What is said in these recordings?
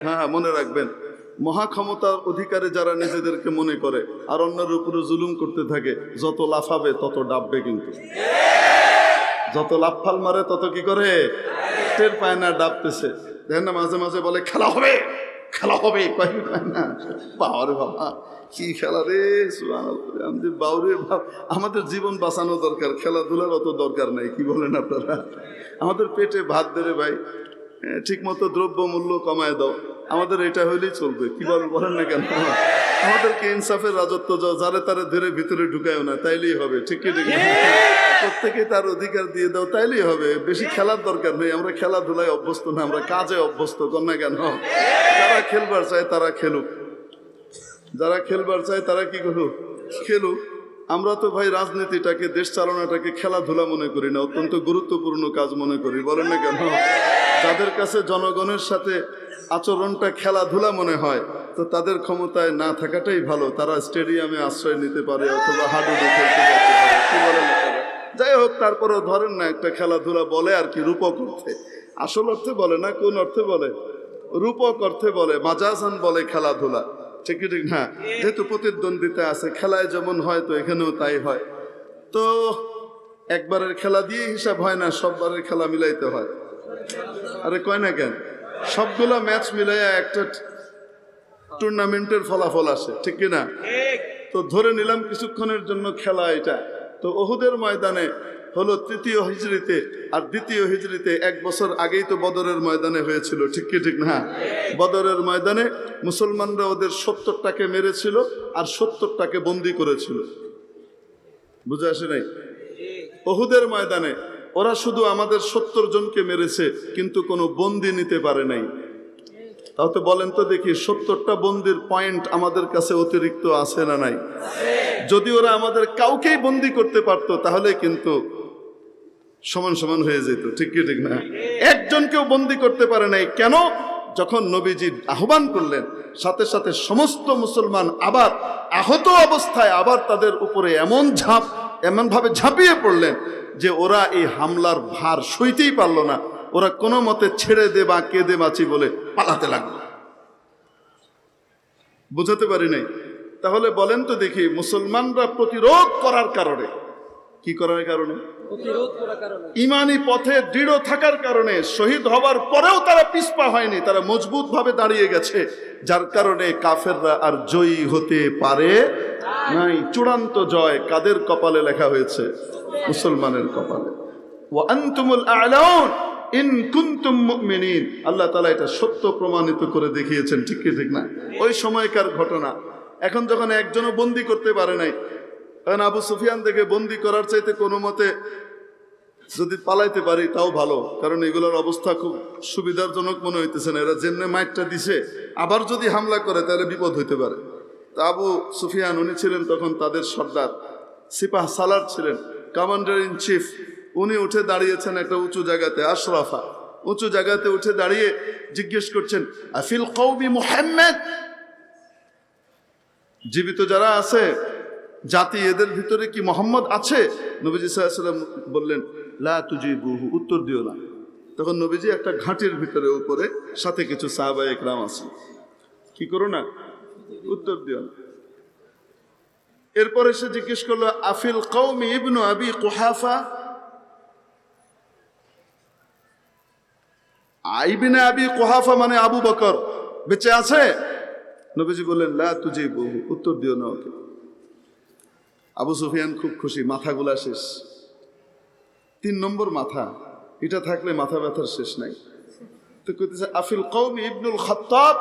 হ্যাঁ হ্যাঁ, মনে রাখবেন। মহাক্ষমতার অধিকারে যারা নিজেদেরকে মনে করে আর অন্যের উপরে জুলুম করতে থাকে যত লাফাবে তত ডাববে কিন্তু। যত লাফাল মারে তত কি করে? টের পায় না ডাবতেছে। দেখেন না মাঝে মাঝে বলে খেলা হবে খেলা হবে। কয় না বাবা কি খেলা রে। বাউরে বাপ আমাদের জীবন বাঁচানো দরকার খেলাধুলার অত দরকার নাই কি বলেন আপনারা? আমাদের পেটে ভাত দেবে ভাই। ঠিক মতো দ্রব্য মূল্য কমায় দাও। আমাদের এটা হইলেই চলবে। কি বল বলেন না কেন? আমাদেরকে ইনসাফের রাজত্ব যাও যারে তারে ধরে ভিতরে ঢুকায়ও না, তাইলেই হবে, ঠিক কি প্রত্যেকে তার অধিকার দিয়ে দাও, তাইলেই হবে। বেশি খেলার দরকার নেই, আমরা খেলাধুলায় অভ্যস্ত না, আমরা কাজে অভ্যস্ত, কর না কেন? যারা খেলবার চায় তারা খেলুক। যারা খেলবার চায় তারা কি করুক? খেলুক। আমরা তো ভাই রাজনীতিটাকে, দেশ চালনাটাকে খেলাধুলা মনে করি না, অত্যন্ত গুরুত্বপূর্ণ কাজ মনে করি, বলেন না কেন? যাদের কাছে জনগণের সাথে আচরণটা খেলাধুলা মনে হয়, তো তাদের ক্ষমতায় না থাকাটাই ভালো। তারা স্টেডিয়ামে আশ্রয় নিতে পারে অথবা হাডুডু খেলতে পারে যাই হোক, তারপরেও ধরেন না, একটা খেলাধুলা বলে আর কি, রূপক অর্থে। আসল অর্থে বলে না, কোন অর্থে বলে? রূপক অর্থে বলে, মাজাজান বলে খেলাধুলা। ঠিক ঠিক না? যেহেতু প্রতিদ্বন্দ্বিতা আছে, খেলায় যেমন হয়, তো এখানেও তাই হয়। তো একবারের খেলা দিয়ে হিসাব হয় না, সববারের খেলা মিলাইতে হয়। আরে কয় না কেন? সবগুলা ম্যাচ মিলাইয়া একটা টুর্নামেন্টের ফলাফল আসে ঠিক কি না তো ধরে নিলাম কিছুক্ষণের জন্য খেলা এটা। তো ওহুদের ময়দানে হলো তৃতীয় হিজড়িতে আর দ্বিতীয় হিজড়িতে এক বছর আগেই তো বদরের ময়দানে হয়েছিল ঠিক কি ঠিক না? বদরের ময়দানে মুসলমানরা ওদের সত্তরটাকে মেরেছিল আর সত্তরটাকে বন্দি করেছিল। বুঝে আসে নাই? ওহুদের ময়দানে ওরা শুধু আমাদের সত্তর জনকে মেরেছে, কিন্তু কোনো বন্দি নিতে পারে নাই। তাহলে বলেন তো দেখি, সত্তরটা বন্দির পয়েন্ট আমাদের কাছে অতিরিক্ত আছে না নাই? যদি ওরা আমাদের কাউকেই বন্দি করতে পারতো, তাহলে কিন্তু সমান সমান হয়ে যেত। ঠিক কি, ঠিক না? একজনকেও বন্দি করতে পারে নাই। কেন? যখন নবীজি আহ্বান করলেন, সাথে সাথে সমস্ত মুসলমান আবার আহত অবস্থায় আবার তাদের উপরে এমন ঝাঁপ, এমনভাবে ঝাঁপিয়ে পড়লেন যে ওরা এই হামলার ভার সইতেই পারল না, ওরা কোনো মতে ছেড়ে দে বা কেঁদে বাঁচি বলে পালাতে লাগল। বুঝাতে পারি নাই? তাহলে বলেন তো দেখি, মুসলমানরা প্রতিরোধ করার কারণে কি করার কারণে? ইমানি পথে দৃঢ় থাকার কারণে শহীদ হবার পরেও তারা পিছপা হয়নি তারা মজবুত ভাবে দাঁড়িয়ে গেছে। যার কারণে কাফেররা আর জয়ী হতে পারে নাই। চূড়ান্ত জয় কাদের কপালে লেখা হয়েছে? মুসলমানের কপালে। ওয়া আনতুমুল আ'লাউন ইন কুনতুম মুমিনিন। আল্লাহ তাআলা এটা সত্য প্রমাণিত করে দেখিয়েছেন ঠিক কি ঠিক না? ওই সময়কার ঘটনা। এখন যখন একজনও বন্দি করতে পারে নাই কারণ আবু সুফিয়ান থেকে বন্দি করার চাইতে কোনো মতে যদি পালাইতে পারি, তাও ভালো। কারণ এগুলোর অবস্থা খুব সুবিধাজনক মনে হইতেছে না। এরা যেমনে মাইটটা দিছে, আবার যদি হামলা করে, তাহলে বিপদ হইতে পারে। তা আবু সুফিয়ান, উনি ছিলেন তখন তাদের সর্দার, সিপাহ সালার ছিলেন কমান্ডার ইন চিফ উনি উঠে দাঁড়িয়েছেন একটা উঁচু জায়গাতে, আশরাফা। উঁচু জায়গাতে উঠে দাঁড়িয়ে জিজ্ঞেস করছেন, আফিল কৌবি মুহাম্মদ? জীবিত যারা আছে জাতি এদের ভিতরে কি মোহাম্মদ আছে? নবীজি সাল্লাম বললেন, লা তুজি বহু উত্তর দিও না। তখন নবীজি একটা ঘাটির ভিতরে, উপরে সাথে কিছু সাহাবা একরাম আছে। কি করো না? উত্তর দিও না। এরপরে সে জিজ্ঞেস করল, আফিল কৌমি ইবনু আবি কুহাফা? আইবিনে আবি কুহাফা মানে আবু বকর। বেঁচে আছে? নবীজি বললেন, লা তুজি বহু উত্তর দিও না ওকে। আবু সুফিয়ান খুব খুশি, মাথাগুলা শেষ। তিন নম্বর মাথা, এটা থাকলে মাথা ব্যথার শেষ নাই। তো কইতেছে, আফিল কৌম ইবনুল খাত্তাব?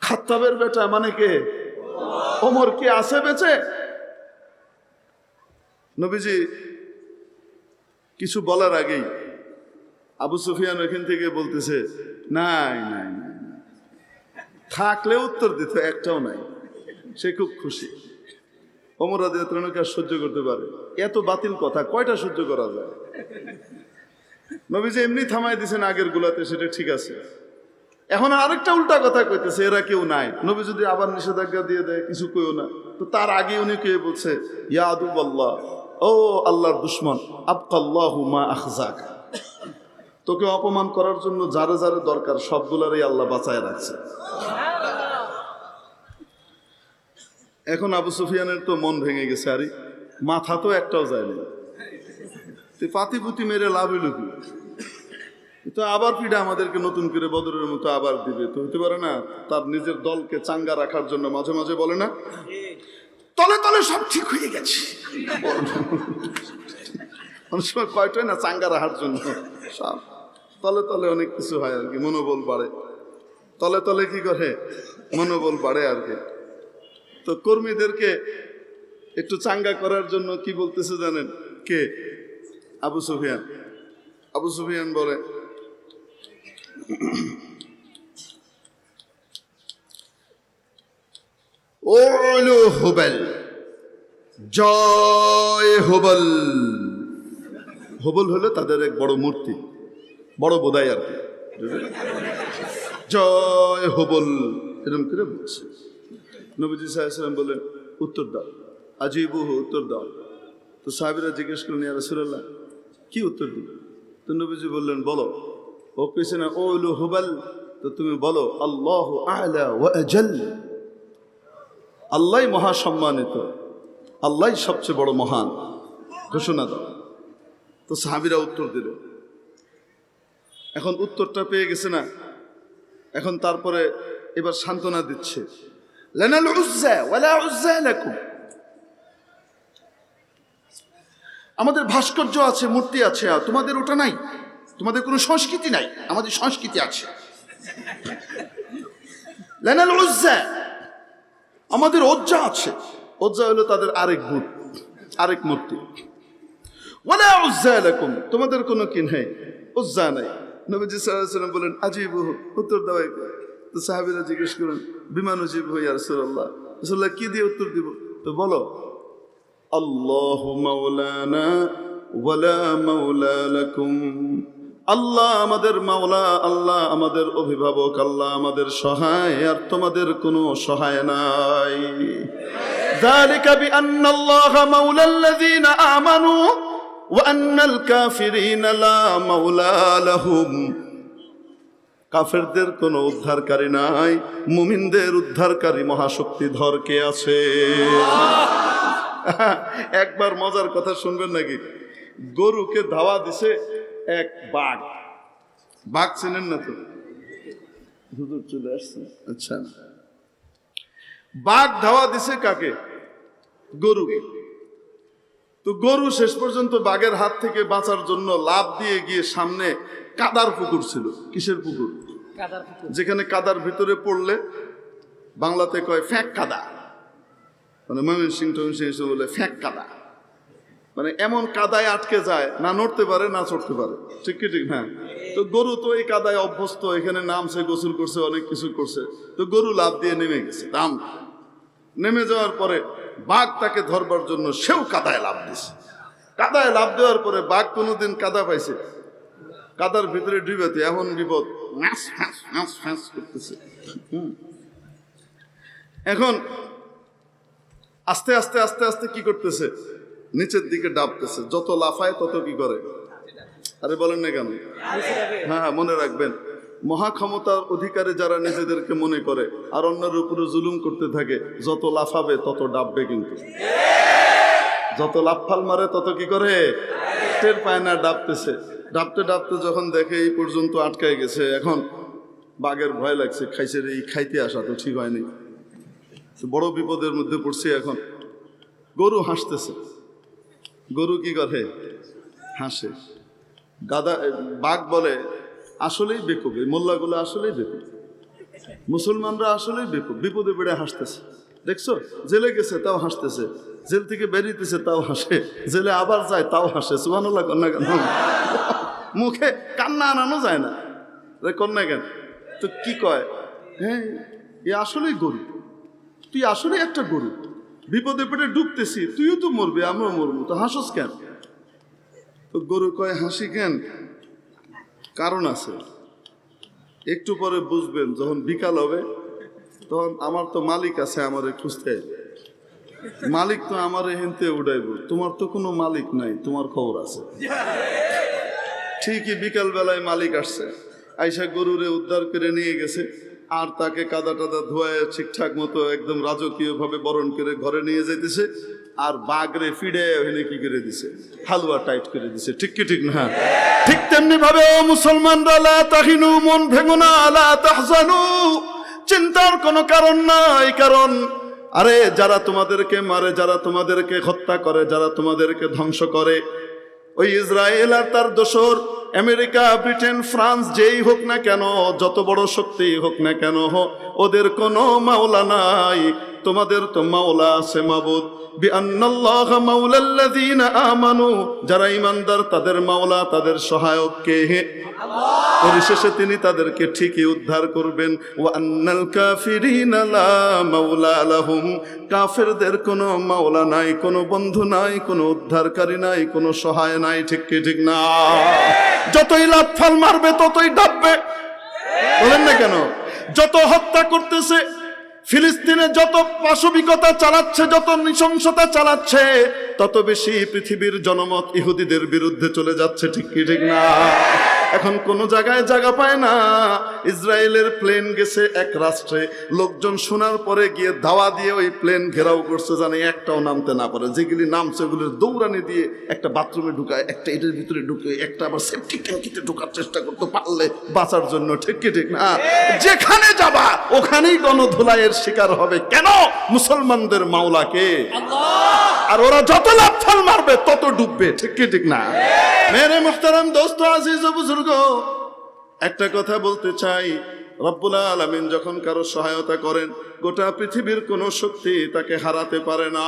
খাত্তাবের বেটা মানে কে? ওমর কি আছে বেঁচে? নবীজি, কিছু বলার আগেই আবু সুফিয়ান ওখান থেকে বলতেছে নাই নাই। থাকলে উত্তর দিত, একটাও নাই। সে খুব খুশি। অমর রাজিয়াতকে আর সহ্য করতে পারে? এত বাতিল কথা, কয়টা সহ্য করা যায়? নবীজি এমনি থামাই দিছেন আগের গুলাতে, সেটা ঠিক আছে। এখন আরেকটা উল্টা কথা কইতেছে, এরা কেউ নাই। নবী যদি আবার নিষেধাজ্ঞা দিয়ে দেয়, কিছু কেউ না। তো তার আগে উনি কে বলছে? ইয়া আদু আল্লাহ ও আল্লাহর দুশ্মন, আবকাল্লাহু মা আখজাক। তোকে অপমান করার জন্য যারে যারে দরকার, সবগুলারই আল্লাহ বাঁচায় রাখছে। এখন আবু সুফিয়ানের তো মন ভেঙে গেছে, আরে মাথা তো একটাও যায়নি পাতি পুতি মেরে লাভ হইল কি? তো আবার পিঠা আমাদেরকে নতুন করে বদরের মতো আবার দিবে। তো হতে পারে না, তার নিজের দলকে চাঙ্গা রাখার জন্য মাঝে মাঝে বলে না? তলে তলে সব ঠিক হয়ে গেছে। অনেক সময় কয়টাই না চাঙ্গা রাখার জন্য? সব তলে তলে অনেক কিছু হয় আর কি, মনোবল বাড়ে। তলে তলে কি করে? মনোবল বাড়ে আর কি। তো কর্মীদেরকে একটু চাঙ্গা করার জন্য কি বলতেছে জানেন? কে? আবু সুফিয়ান। আবু সুফিয়ান বলে ওলো হুবেল, জয় হুবল। হুবল হলো তাদের এক বড় মূর্তি, বড় বোধাই আর কি। জয় হুবল এরকম করে বলছে। নবীজি সাহেব বললেন, উত্তর দাও। আজিবুহ, উত্তর দাও। তো সাহেবেরা জিজ্ঞেস করলেন, ইয়া কি উত্তর দিবে তো নবীজি বললেন, বলো। ও কেছে না, ওলু হুবাল। তো তুমি বলো, আল্লাহ আল্লাহ মহা সম্মানিত আল্লাহ সবচেয়ে বড় মহান। ঘোষণা দাও। তো সাহাবিরা উত্তর দিল। এখন উত্তরটা পেয়ে গেছে না? এখন তারপরে এবার সান্ত্বনা দিচ্ছে। লানাল উজ্জা ওয়ালা উজ্জা লাকুম আমাদের ভাস্কর্য আছে, মূর্তি আছে তোমাদের ওটা নাই। তোমাদের কোনো সংস্কৃতি নাই, আমাদের সংস্কৃতি আছে। লানাল উজ্জা আমাদের ওজ্জা আছে। ওজ্জা হলো তাদের আরেক ভূত আরেক মূর্তি। ওয়ালা উজ্জা লাকুম, তোমাদের কোনো কি নাই? উজ্জা নাই। নবীজি সাল্লাল্লাহু আলাইহি বলেন, আজিব, উত্তর দাও একে। তো সাহাবীরা জিজ্ঞেস করেন বিমান উজিব হইয়া রাসূলুল্লাহ রাসূলুল্লাহ কি দিয়ে উত্তর দিব তো বলো আল্লাহ মাওলানা ওয়ালা মাওলা লাকুম আল্লাহ আমাদের মাওলা আল্লাহ আমাদের অভিভাবক আল্লাহ আমাদের সহায় আর তোমাদের কোনো সহায় নাই ذلك بأن الله مولى الذين آمنوا وأن الكافرين لا مولى لهم কাফেরদের কোনো উদ্ধারকারী নাই মুমিনদের উদ্ধারকারী মহাশক্তিধর কে আছে? একবার মজার কথা শুনবেন নাকি? গরুকে ধাওয়া দিছে এক বাঘ। বাঘ চেনেন না তো? হুজুর চলে আসছে। আচ্ছা। বাঘ ধাওয়া দিছে কাকে? গরু তো গরু শেষ পর্যন্ত বাঘের হাত থেকে বাঁচার জন্য লাভ দিয়ে গিয়ে সামনে কাদার পুকুর ছিল। কিসের পুকুর? যেখানে কাদার ভিতরে পড়লে বাংলাতে কয় ফ্যাক কাদা। মানে ময়মনসিং টমনসিং এসে বলে ফ্যাক কাদা। মানে এমন কাদায় আটকে যায় না নড়তে পারে না চড়তে পারে। ঠিক কি ঠিক হ্যাঁ তো গরু তো এই কাদায় অভ্যস্ত এখানে নামছে গোসল করছে অনেক কিছু করছে। তো গরু লাভ দিয়ে নেমে গেছে দাম নেমে যাওয়ার পরে বাঘ তাকে ধরবার জন্য সেও কাদায় লাভ দিছে। কাদায় লাভ দেওয়ার পরে বাঘ কোনোদিন কাদা পাইছে। কাদার ভিতরে ডুবেতে এমন বিপদ। করতেছে। এখন আস্তে আস্তে আস্তে আস্তে কি করতেছে? নিচের দিকে ডাবতেছে। যত লাফায় তত কি করে? আরে বলেন না কেন? হ্যাঁ হ্যাঁ মনে রাখবেন। মহাক্ষমতার অধিকারে যারা নিজেদেরকে মনে করে আর অন্যের উপরে জুলুম করতে থাকে, যত লাফাবে তত ডাববে কিন্তু। যত লাফাল মারে তত কি করে? টের পায় না, ডাবতেছে। ডাবতে ডাবতে যখন দেখে এই পর্যন্ত আটকায় গেছে, এখন বাঘের ভয় লাগছে, খাইছে এই খাইতে আসা তো ঠিক হয়নি বড় বিপদের মধ্যে পড়ছে এখন। গরু হাসতেছে। গরু কি করে? হাসে। গাদা, বাঘ বলে, আসলেই বেকুব। এই মোল্লাগুলো আসলেই বেকুব। মুসলমানরা আসলেই বেকুব। বিপদে বেড়ে হাসতেছে। দেখছ? জেলে গেছে, তাও হাসতেছে। জেল থেকে বেরিয়েতেছে তাও হাসে। জেলে আবার যায়, তাও হাসে। সুবানুল্লাহ কন্যা কেন মুখে কান্না আনানো যায় না। কন্যা কেন? তো কি কয়? হ্যাঁ এ আসলেই গরু। তুই আসলে একটা গরু। বিপদে পেটে ডুবতেছি, তুইও তো মরবে, আমরাও মরবো। তো হাসস কেন? তো গরু কয়, হাসি কেন? কারণ আছে। একটু পরে বুঝবেন, যখন বিকাল হবে, তখন আমার তো মালিক আছে আমারে খুঁজতে। মালিক তো আমার হেনতে উড়াইব। তোমার তো কোনো মালিক নাই, তোমার খবর আছে। ঠিকই বিকাল বেলায় মালিক আসছে। আইসা গরুরে উদ্ধার করে নিয়ে গেছে। আর তাকে কাদা টাদা ধোয়ায় ঠিকঠাক মতো একদম রাজকীয় ভাবে বরণ করে ঘরে নিয়ে যেতেছে আর বাগরে ফিডে ওখানে কি করে দিছে? হালুয়া টাইট করে দিছে। ঠিক কি ঠিক না? ঠিক তেমনি ভাবে ও মুসলমানরা, লা তাহিনু মন ভেঙো না, লা তাহজানু। চিন্তার কোনো কারণ নাই, কারণ আরে যারা তোমাদেরকে মারে, যারা তোমাদেরকে হত্যা করে, যারা তোমাদেরকে ধ্বংস করে ওই ইসরায়েল আর তার দোসর আমেরিকা, ব্রিটেন, ফ্রান্স, যেই হোক না কেন, যত বড় শক্তি হোক না কেন, ওদের কোনো মাওলা নাই। তোমাদের তো মাওলা আছে মাবুদ। যারা ঈমানদার, তাদের মাওলা, তাদের সহায়ক কে পরিশেষে তিনি তাদেরকে ঠিকই উদ্ধার করবেন। ওয়া আন্নাল কাফিরিনা লা কাফেরদের কোনো মাওলা নাই, কোনো বন্ধু নাই, কোনো উদ্ধারকারী নাই, কোনো সহায় নাই, ঠিক কি, ঠিক না? যতই লাফাল মারবে, ততই ডাববে। বলেন না কেন? যত হত্যা করতেছে ফিলিস্তিনে যত পাশবিকতা চালাচ্ছে, যত নৃশংসতা চালাচ্ছে, তত বেশি পৃথিবীর জনমত ইহুদিদের বিরুদ্ধে চলে যাচ্ছে, ঠিক কি, ঠিক না? এখন কোন জায়গায় জায়গা পায় না। ইসরায়েলের প্লেন গেছে এক রাষ্ট্রে। লোকজন শোনার পরে গিয়ে ধাওয়া দিয়ে ওই প্লেন ঘেরাও করছে জানে একটাও নামতে না পারে। যেগুলি নামছে ওগুলির দৌড়ানি দিয়ে একটা বাথরুমে ঢুকায় একটা এটার ভিতরে ঢুকে একটা আবার সেফটি ট্যাঙ্কিতে ঢোকার চেষ্টা করতে পারলে বাঁচার জন্য। ঠিক কি ঠিক না? যেখানে যাবা ওখানেই গণধুলাইয়ের শিকার হবে। কেন? মুসলমানদের মাওলাকে। আর ওরা যত লাফাল মারবে তত ডুববে। ঠিক কি ঠিক না? মেরে মোহতারাম দোস্ত, আজিজ বুজুর্গ, একটা কথা বলতে চাই। রব্বুল আলমিন যখন কারও সহায়তা করেন, গোটা পৃথিবীর কোনো শক্তি তাকে হারাতে পারে না।